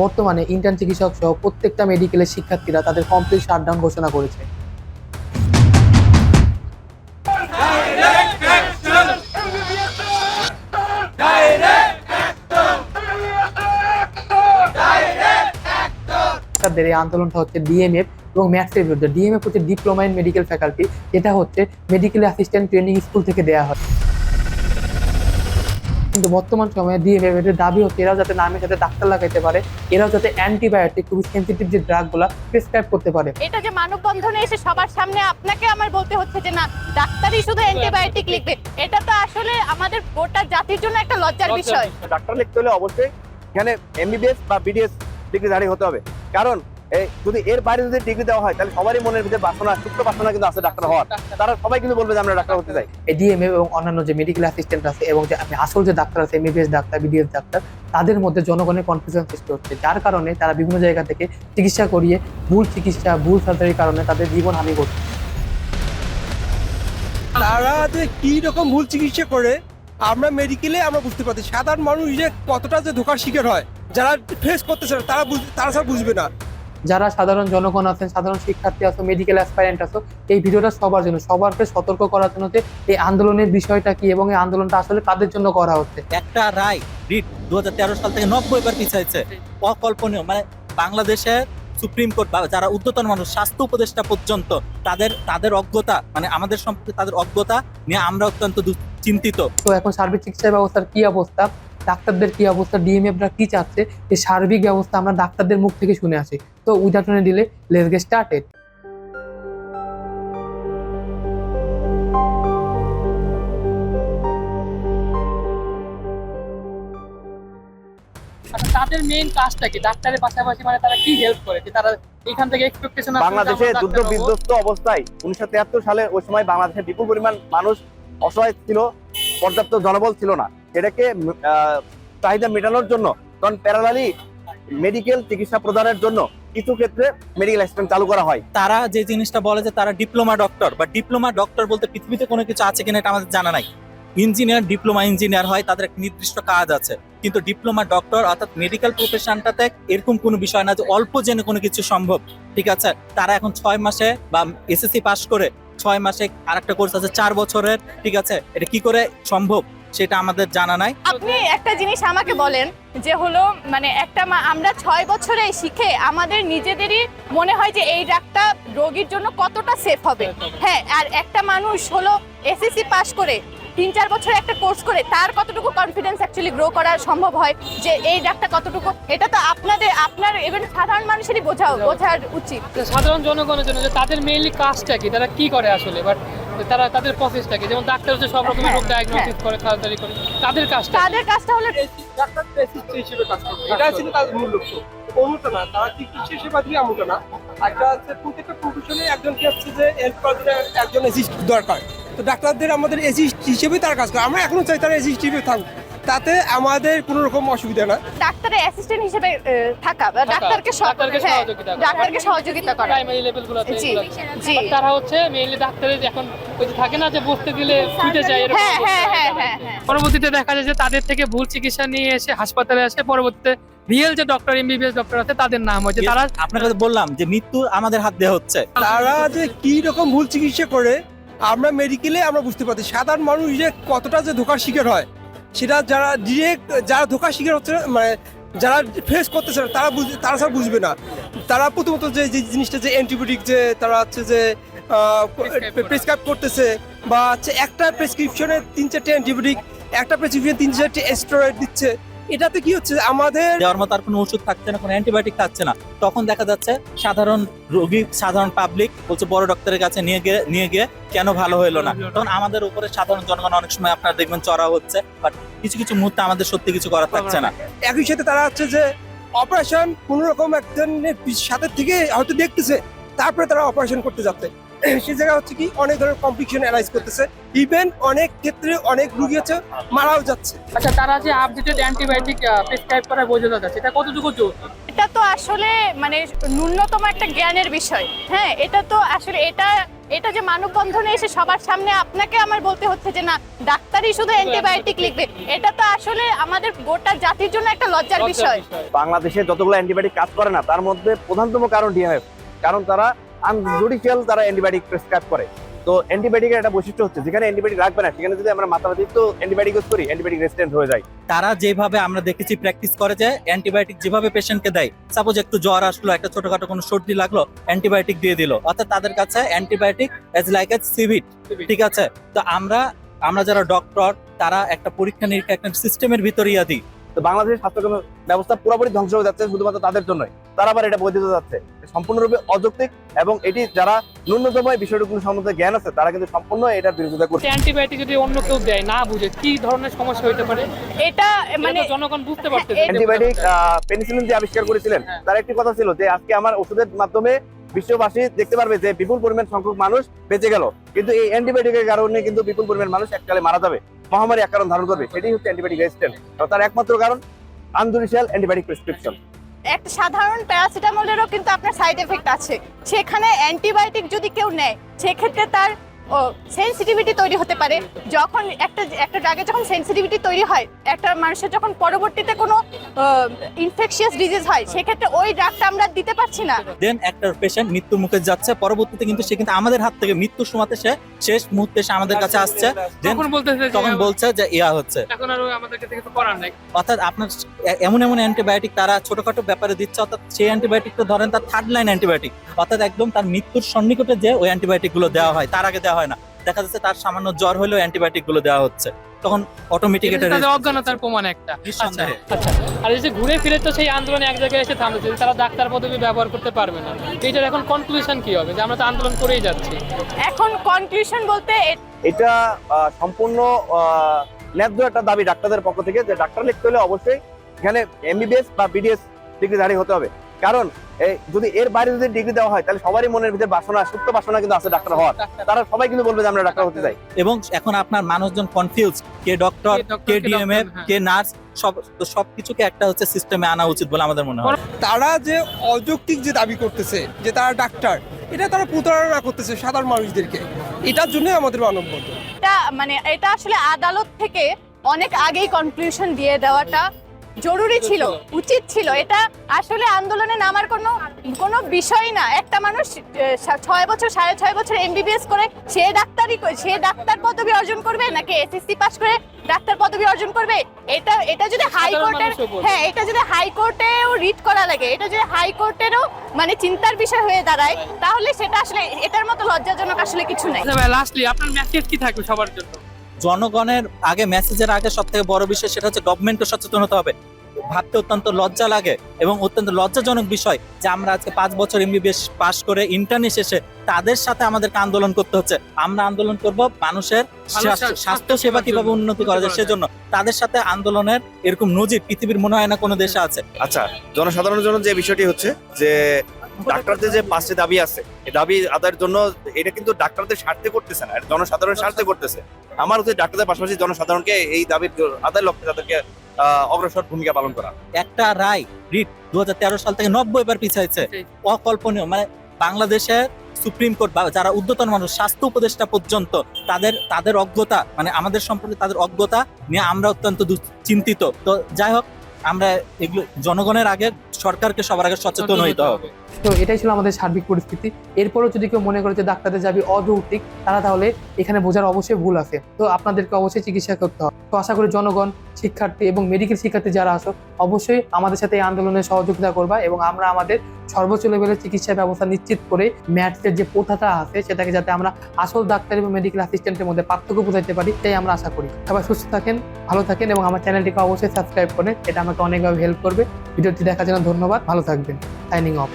বর্তমানে ইন্টার্ন চিকিৎসক সহ প্রত্যেকটা মেডিকেলের শিক্ষার্থীরা তাদের কমপ্লিট শাটডাউন ঘোষণা করেছে। তাদের এই আন্দোলনটা হচ্ছে ডিএমএফ এবং ম্যাথসের বিরুদ্ধে। ডিএমএফ হচ্ছে ডিপ্লোমা ইন মেডিকেল ফ্যাকাল্টি এটা হচ্ছে মেডিকেল অ্যাসিস্ট্যান্ট ট্রেনিং স্কুল থেকে দেওয়া হয়। কিন্তু বর্তমান সময়ে ডিএমএফ এর দাবি হচ্ছে এরাও যাতে নামের সাথে ডাক্তার লাগাইতে পারে এরাও যাতে অ্যান্টিবায়োটিক খুবই সেন্সিটিভ যে ড্রাগগুলো প্রেসক্রাইব করতে পারে। এটা যে মানববন্ধনে এসে সবার সামনে আপনাকে আমার বলতে হচ্ছে যে না ডাক্তারই শুধু অ্যান্টিবায়োটিক লিখবে। এটা তো আসলে আমাদের গোটা জাতির জন্য একটা লজ্জার বিষয়। ডাক্তার লিখতে হলে অবশ্যই এখানে এমবিবিএস বা বিডিএস ডিগ্রিধারী হতে হবে। কারণ এই যদি এর বাইরে যদি ডিগ্রি দেওয়া হয় তাহলে সবারই মনের ভিতরে বাসনা সুপ্ত বাসনা কিন্তু আছে ডাক্তার হওয়ার। তারা সবাই কিন্তু বলবে যে আমরা ডাক্তার হতে চাই। এই ডিএমএফ এবং অন্যান্য যে মেডিকেল অ্যাসিস্ট্যান্ট আছে এবং যে আপনি আসল যে ডাক্তার আছে এমবিবিএস ডাক্তার বিডিএস ডাক্তার তাদের মধ্যে জনগণের কনফিউশন সৃষ্টি হচ্ছে। যার কারণে তারা বিভিন্ন জায়গা থেকে চিকিৎসা করিয়ে ভুল চিকিৎসা ভুল সার্জারির কারণে তাদের জীবন হানি করছে। তারা যে কি রকম ভুল চিকিৎসা করে আমরা মেডিকেলে আমরা বুঝতে পারছি। সাধারণ মানুষ যে কতটা যে ধোকার শিকার হয় যারা ফেস করতেছে না, তারা বুঝ- তারা সব বুঝবে না। যারা সাধারণ জনগণ আছেন সাধারণ শিক্ষার্থী আছো মেডিকেল অ্যাসপারেন্ট আছো এই ভিডিওটা সবার জন্য সবারকে সতর্ক করার জন্য যে এই আন্দোলনের বিষয়টা কি এবং এই আন্দোলনটা আসলে কাদের জন্য করা হচ্ছে? একটা রায় রিট দুই হাজার তেরো সাল থেকে নব্বই বার পিছাইছে। অকল্পনীয় মানে বাংলাদেশের সুপ্রিম কোর্ট বা যারা উদ্যতন মানুষ স্বাস্থ্য উপদেষ্টা পর্যন্ত তাদের তাদের অজ্ঞতা মানে আমাদের সম্পর্কে তাদের অজ্ঞতা নিয়ে আমরা অত্যন্ত চিন্তিত তো এখন সার্বিক চিকিৎসা ব্যবস্থার কি অবস্থা? ডাক্তারদের কি অবস্থা? ডিএমএফরা কি চাচ্ছে? এই সার্বিক ব্যবস্থা আমরা ডাক্তারদের মুখ থেকে শুনে আসি। তো without delay let's get started তাদের মেইন কাজটা কি? ডাক্তারের পাশাপাশি মানে তারা কি হেল্প করে? যে তারা এখান থেকে এক্সপেকটেশন বাংলাদেশে যুদ্ধ বিধ্বস্ত অবস্থায় উনিশশো তিয়াত্তর সালে ওই সময় বাংলাদেশে বিপুল পরিমাণ মানুষ অসহায় ছিল পর্যাপ্ত জনবল ছিল না। সেটাকে চাহিদা মেটানোর জন্য, কারণ প্যারালালি মেডিকেল চিকিৎসা প্রদানের জন্য কিছু ক্ষেত্রে মেডিকেল অ্যাসিস্ট্যান্ট চালু করা হয়। তারা যে জিনিসটা বলে যে তারা ডিপ্লোমা ডক্টর বা ডিপ্লোমা ডক্টর বলতে পৃথিবীতে কোনো কিছু আছে কিনা এটা আমাদের জানা নাই। ইঞ্জিনিয়ার ডিপ্লোমা ইঞ্জিনিয়ার হয়, তাদের একটা নির্দিষ্ট কাজ আছে। কিন্তু ডিপ্লোমা ডক্টর অর্থাৎ মেডিকেল প্রফেশনটাতে এরকম কোনো বিষয় না যে অল্প জেনে কোনো কিছু সম্ভব। ঠিক আছে? তারা এখন ছয় মাসে বা এসএসসি পাশ করে, ছয় মাসে আরেকটা কোর্স আছে, চার বছরের। ঠিক আছে? এটা কি করে সম্ভব? সেটা আমাদের জানা নাই। আপনি একটা জিনিস আমাকে বলেন যে হলো মানে একটা মা- আমরা ছয় বছরে শিখে আমাদের নিজেদেরই মনে হয় যে এই ডাক্তার রোগীর জন্য কতটা সেফ হবে। হ্যাঁ আর একটা মানুষ হলো এসএসসি পাস করে তিন চার বছর একটা কোর্স করে তার কতটুকু কনফিডেন্স অ্যাকচুয়ালি গ্রো করা সম্ভব হয় যে এই ডাক্তার কতটুকু এটা তো আপনাদের আপনার ইভেন সাধারণ মানুষেরই বোঝা বোঝার উচিত। সাধারণ জনগণের জন্য যে তাদের মেইনলি কাজটা কি তারা কি করে আসলে? বাট তারা তাদের প্রসেসটাকে যেমন ডাক্তার হচ্ছে সব রকমের রোগ হ্যাঁ, ডায়াগনোসিস করে তাড়াতাড়ি করে। তাদের কাজটা তাদের কাজটা হলো ডাক্তার হিসেবে কাজ করবে এটা ছিল তাদের মূল লক্ষ্য। অমূল্য না তারা চিকিৎসা সেবা দিয়ে আমূল্য না। একটা হচ্ছে প্রত্যেকটা প্রফেশনে একজন কি হচ্ছে যে হেল্প করার জন্য একজন এসিস্ট দরকার। তো ডাক্তারদের আমাদের এসিস্ট হিসেবে তারা কাজ করে। আমরা এখনও চাই তারা এসিস্ট হিসেবে থাকুক। তাতে আমাদের কোনো রকম অসুবিধা না। ডাক্তারের অ্যাসিস্ট্যান্ট হিসেবে থাকা বা ডাক্তারকে সহ- ডাক্তারকে হ্যাঁ, সহযোগিতা করা। ডাক্তারকে সহযোগিতা করা। প্রাইমারি লেভেলগুলোতে জি জি। তারা হচ্ছে মেইনলি ডাক্তারের এখন ওই যে থাকে না যে বসতে দিলে ছুটে যায় এরকম হ্যাঁ হ্যাঁ হ্যাঁ হ্যাঁ হ্যাঁ। পরবর্তীতে দেখা যায় যে তাদের থেকে ভুল চিকিৎসা নিয়ে এসে হাসপাতালে আসে। পরবর্তীতে রিয়েল যে ডক্টর এমবিবিএস ডক্টর আছে তাদের নাম হচ্ছে তারা আপনাকে বললাম যে মৃত্যু আমাদের হাত দিয়ে হচ্ছে। তারা যে কি রকম ভুল চিকিৎসা করে আমরা মেডিকেলে আমরা বুঝতে পারছি। সাধারণ মানুষ যে কতটা যে ধোকার শিকার হয়। সেটা যারা ডিরেক্ট যারা ধোকার শিকার হচ্ছে মানে যারা ফেস করতেছে না, তারা বুঝবে তারা ছাড়া বুঝবে না। তারা প্রথমত যে যে জিনিসটা যে অ্যান্টিবায়োটিক যে তারা হচ্ছে যে প্রেসক্রাইব করতেছে বা হচ্ছে একটা প্রেসক্রিপশনে তিন চারটে অ্যান্টিবায়োটিক একটা প্রেসক্রিপশনে তিন চারটে স্টেরয়েড দিচ্ছে এটাতে কি হচ্ছে? আমাদের দেওয়ার মতো আর কোনো ওষুধ থাকছে না কোনো অ্যান্টিবায়োটিক থাকছে না। তখন দেখা যাচ্ছে সাধারণ রোগী সাধারণ পাবলিক বলছে বড় ডক্টরের কাছে নিয়ে গিয়ে নিয়ে গিয়ে কেন ভালো হলো না? তখন আমাদের উপরে সাধারণ জনগণ অনেক সময় আপনারা দেখবেন চড়া হচ্ছে বাট কিছু কিছু মুহূর্তে আমাদের সত্যি কিছু করার থাকছে না। একই সাথে তারা হচ্ছে যে অপারেশন কোন রকম একজনের সাথে থেকে হয়তো দেখতেছে তারপরে তারা অপারেশন করতে যাচ্ছে। সে জায়গা হচ্ছে কি অনেক ধরনের কমপ্লিকেশন অ্যারাইজ করতেছে। ইভেন অনেক ক্ষেত্রে অনেক রুগী হচ্ছে মারাও যাচ্ছে। আচ্ছা তারা যে আপডেটেড অ্যান্টিবায়োটিক প্রেসক্রাইব করার বোঝাতে যাচ্ছে এটা কতটুকু জোর এটা তো আসলে মানে ন্যূনতম একটা জ্ঞানের বিষয়। হ্যাঁ এটা তো আসলে এটা এটা যে মানববন্ধনে এসে সবার সামনে আপনাকে আমার বলতে হচ্ছে যে না ডাক্তারই শুধু অ্যান্টিবায়োটিক লিখবে। এটা তো আসলে আমাদের গোটা জাতির জন্য একটা লজ্জার বিষয়। বাংলাদেশে যতগুলো অ্যান্টিবায়োটিক কাজ করে না তার মধ্যে প্রধানতম কারণ ডিএমএফ কারণ তারা আনজুডিশিয়াল তারা অ্যান্টিবায়োটিক প্রেসক্রাইব করে, তো অ্যান্টিবায়োটিকের একটা বৈশিষ্ট্য হচ্ছে, যেখানে অ্যান্টিবায়োটিক রাখবে না, সেখানে যদি আমরা মাত্রাতিরিক্ত অ্যান্টিবায়োটিক ইউজ করি অ্যান্টিবায়োটিক রেসিস্টেন্ট হয়ে যায়। তারা যেভাবে আমরা দেখেছি প্র্যাকটিস করে যে অ্যান্টিবায়োটিক যেভাবে পেশেন্টকে দেয় সাপোজ একটু জ্বর আসলো, একটা ছোটখাটো কোনো সর্দি লাগল অ্যান্টিবায়োটিক দিয়ে দিল। অর্থাৎ তাদের কাছে অ্যান্টিবায়োটিক এজ লাইক এ সিভিট ঠিক আছে? তো আমরা আমরা যারা ডক্টর তারা একটা পরীক্ষা নিরীক্ষা একটা সিস্টেমের ভিতরে ইয়া দিই। তো বাংলাদেশের স্বাস্থ্য ব্যবস্থা পুরোপুরি ধ্বংস হয়ে যাচ্ছে শুধুমাত্র তাদের জন্যই। তারা আবার এটা বৈধ যাচ্ছে। সম্পূর্ণরূপে অযৌক্তিক এবং এটি যারা ন্যূনতম এই বিষয়টুকু সম্বন্ধে জ্ঞান আছে তারা কিন্তু সম্পূর্ণ এটার বিরোধিতা করছে। অ্যান্টিবায়োটিক যদি অন্য কেউ দেয় না বুঝে কি ধরনের সমস্যা হতে পারে? এটা মানে জনগণ বুঝতে পারছে অ্যান্টিবায়োটিক পেনিসিলিন যে আবিষ্কার করেছিলেন হ্যাঁ। তার একটি কথা ছিল যে আজকে আমার ওষুধের মাধ্যমে বিশ্ববাসী দেখতে পারবে যে বিপুল পরিমাণ সংখ্যক মানুষ বেঁচে গেল। কিন্তু এই অ্যান্টিবায়োটিকের কারণে কিন্তু বিপুল পরিমাণ মানুষ এককালে মারা যাবে। মহামারী আকারণ ধারণ করবে, সেটাই হচ্ছে অ্যান্টিবায়োটিক রেজিস্ট্যান্ট তার একমাত্র কারণ আনজুডিশিয়াল অ্যান্টিবায়োটিক প্রেসক্রিপশন একটা সাধারণ প্যারাসিটামলেরও কিন্তু আপনার সাইড এফেক্ট আছে। সেখানে অ্যান্টিবায়োটিক যদি কেউ নেয়, সেক্ষেত্রে তার সেন্সিটিভিটি তৈরি হতে পারে। যখন একটা একটা ড্রাগে যখন সেন্সিটিভিটি তৈরি হয় একটা মানুষের যখন পরবর্তীতে কোনো ইনফেকশিয়াস ডিজিজ হয় সেক্ষেত্রে ওই ড্রাগটা আমরা দিতে পারছি না। দেন একটা পেশেন্ট মৃত্যুর মুখে যাচ্ছে পরবর্তীতে কিন্তু সে কিন্তু আমাদের হাত থেকে মৃত্যুর সময়তে সে শেষ মুহূর্তে সে আমাদের কাছে আসছে। তখন বলতেছে তখন বলছে যে ইয়া হচ্ছে। এখন আর আমাদের কাছে কিছু করার নাই। অর্থাৎ আপনার এমন এমন অ্যান্টিবায়োটিক তারা ছোটখাটো ব্যাপারে দিচ্ছে অর্থাৎ সেই অ্যান্টিবায়োটিকটা ধরেন তার থার্ড লাইন অ্যান্টিবায়োটিক অর্থাৎ একদম তার মৃত্যুর সন্নিকটে যে ওই অ্যান্টিবায়োটিকগুলো দেওয়া হয় তার আগে দেওয়া হয় না। দেখা যাচ্ছে তার সামান্য জ্বর হলেও অ্যান্টিবায়োটিকগুলো দেওয়া হচ্ছে। তখন অটোমেটিক এটা অজ্ঞানতার প্রমাণ একটা। আচ্ছা নিঃসন্দেহে। আচ্ছা আর এই যে ঘুরে ফিরে তো সেই আন্দোলনে এক জায়গায় এসে থামতেছে তারা ডাক্তার পদবি ব্যবহার করতে পারবে না এইটার এখন কনক্লুশন কি হবে? যে আমরা তো আন্দোলন করেই যাচ্ছি। এখন কনক্লুশন বলতে এটা সম্পূর্ণ আহ, ন্যায্য একটা দাবি ডাক্তারদের পক্ষ থেকে যে ডাক্তার লিখতে হলে অবশ্যই এখানে এমবিবিএস বা বিডিএস ডিগ্রিধারী হতে হবে। কারণ যদি এর বাইরে যদি ডিগ্রি দেওয়া হয় তাহলে সবারই মনের ভিতরে বাসনা সুপ্ত বাসনা কিন্তু আছে ডাক্তার হওয়ার। তারা সবাই কিন্তু বলবে যে আমরা ডাক্তার হতে চাই। এবং এখন আপনার মানুষজন কনফিউজ কে ডক্টর কে doctor, কে doctor, হ্যাঁ। কে নার্স সব সবকিছুকে একটা হচ্ছে সিস্টেমে আনা উচিত বলে আমাদের মনে হয়। তারা যে অযৌক্তিক যে দাবি করতেছে যে তারা ডাক্তার এটা তারা প্রতারণা করতেছে সাধারণ মানুষদেরকে। এটার জন্যই আমাদের মানববন্ধন। এটা মানে এটা আসলে আদালত থেকে অনেক আগেই কনক্লুশন দিয়ে দেওয়াটা জরুরি ছিল উচিত ছিল। এটা আসলে আন্দোলনে নামার কোনো কোনো বিষয় না। একটা মানুষ ছয় বছর সাড়ে ছয় বছর এমবিবিএস করে সে ডাক্তারই সে ডাক্তার পদবি অর্জন করবে নাকি এসএসসি পাস করে ডাক্তার পদবি অর্জন করবে? এটা এটা যদি হাইকোর্টের হ্যাঁ এটা যদি হাইকোর্টেও রিট করা লাগে এটা যদি হাইকোর্টেরও মানে চিন্তার বিষয় হয়ে দাঁড়ায় তাহলে সেটা আসলে এটার মতো লজ্জাজনক আসলে কিছু নেই। আচ্ছা লাস্টলি আপনার মেসেজ কি থাকবে সবার জন্য? জনগণের আগে মেসেজের আগে সব থেকে বড় বিষয় সেটা হচ্ছে গভর্নমেন্টও সচেতন হতে হবে। ভাবতে অত্যন্ত লজ্জা লাগে এবং অত্যন্ত লজ্জাজনক বিষয় যে আমরা আজকে পাঁচ বছর এমবিবিএস পাশ করে ইন্টার্নে শেষে তাদের সাথে আমাদেরকে আন্দোলন করতে হচ্ছে। আমরা আন্দোলন করব মানুষের স্বাস্থ্য- সেবা কীভাবে উন্নতি করা যায় করা যায়। সেজন্য তাদের সাথে আন্দোলনের এরকম নজির পৃথিবীর মনে হয় না কোনো দেশে আছে। আচ্ছা জনসাধারণের জন্য যে বিষয়টি হচ্ছে যে ডাক্তারদের যে পাঁচটি দাবি আছে এই দাবি আদায়ের জন্য এটা কিন্তু ডাক্তারদের স্বার্থে করতেছে না এটা জনসাধারণের স্বার্থে করতেছে। আমার হচ্ছে ডাক্তারদের পাশাপাশি জনসাধারণকে এই দাবির আদায়ের লক্ষ্যে তাদেরকে অগ্রসর ভূমিকা পালন করা। একটা রায় রিট দু সাল থেকে নব্বই বার পিছাইছে। অকল্পনীয় মানে বাংলাদেশের সুপ্রিম কোর্ট বা যারা উদ্যতন মানুষ স্বাস্থ্য উপদেষ্টা পর্যন্ত তাদের তাদের অজ্ঞতা মানে আমাদের সম্পর্কে তাদের অজ্ঞতা নিয়ে আমরা অত্যন্ত চিন্তিত তো যাই হোক আমরা এগুলো জনগণের আগে সরকারকে সবার আগে সচেতন হইতে হবে। তো এটাই ছিল আমাদের সার্বিক পরিস্থিতি। এরপরও যদি কেউ মনে করে যে ডাক্তারদের যাবি অযৌক্তিক তারা তাহলে এখানে বোঝার অবশ্যই ভুল আছে। তো আপনাদেরকে অবশ্যই চিকিৎসা করতে হবে। তো আশা করি জনগণ শিক্ষার্থী এবং মেডিকেল শিক্ষার্থী যারা আসো অবশ্যই আমাদের সাথে এই আন্দোলনে সহযোগিতা করবা এবং আমরা আমাদের সর্বোচ্চ লেভেলের চিকিৎসা ব্যবস্থা নিশ্চিত করে ম্যাথের যে প্রথাটা আছে সেটাকে যাতে আমরা আসল ডাক্তার এবং মেডিকেল অ্যাসিস্ট্যান্টের মধ্যে পার্থক্য বোঝাতে পারি তাই আমরা আশা করি। সবাই সুস্থ থাকেন ভালো থাকেন এবং আমার চ্যানেলটিকে অবশ্যই সাবস্ক্রাইব করেন এটা আমাকে অনেকভাবে হেল্প করবে। ভিডিওটি দেখার জন্য ধন্যবাদ ভালো থাকবেন সাইনিং অফ